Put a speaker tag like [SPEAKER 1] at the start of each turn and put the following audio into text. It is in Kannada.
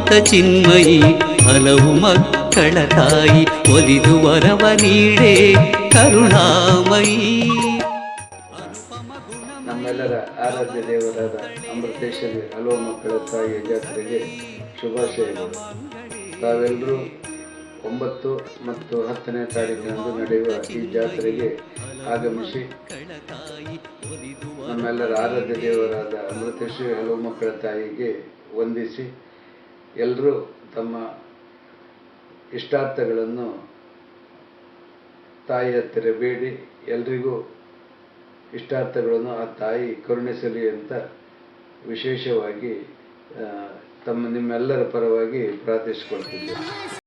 [SPEAKER 1] ಶಾಂತ ಚಿನ್ಮಯಿ, ಹಲವು ಮಕ್ಕಳ ತಾಯಿ, ಒಲಿದು ವರವ ನೀಡೆ ಕರುಣಾಮಯಿ.
[SPEAKER 2] ನಮ್ಮೆಲ್ಲರ ಆರಾಧ್ಯ ದೇವರಾದ ಅಮೃತೇಶ್ವರಿ ಹಲವು ಮಕ್ಕಳ ತಾಯಿಯ ಜಾತ್ರೆಗೆ ಶುಭಾಶಯಗಳು. ತಾವೆಲ್ಲರೂ ಒಂಬತ್ತು ಮತ್ತು ಹತ್ತನೇ ತಾರೀಕಿನಂದು ನಡೆಯುವ ಈ ಜಾತ್ರೆಗೆ ಆಗಮಿಸಿ ನಮ್ಮೆಲ್ಲರ ಆರಾಧ್ಯ ದೇವರಾದ ಅಮೃತೇಶ್ವರಿ ಹಲವು ಮಕ್ಕಳ ತಾಯಿಗೆ ವಂದಿಸಿ ಎಲ್ಲರೂ ತಮ್ಮ ಇಷ್ಟಾರ್ಥಗಳನ್ನು ತಾಯಿ ಹತ್ತಿರ ಬೇಡಿ, ಎಲ್ರಿಗೂ ಇಷ್ಟಾರ್ಥಗಳನ್ನು ಆ ತಾಯಿ ಕರುಣಿಸಲಿ ಅಂತ ವಿಶೇಷವಾಗಿ ತಮ್ಮ ನಿಮ್ಮೆಲ್ಲರ ಪರವಾಗಿ ಪ್ರಾರ್ಥಿಸಿಕೊಳ್ತಿದ್ದೇನೆ.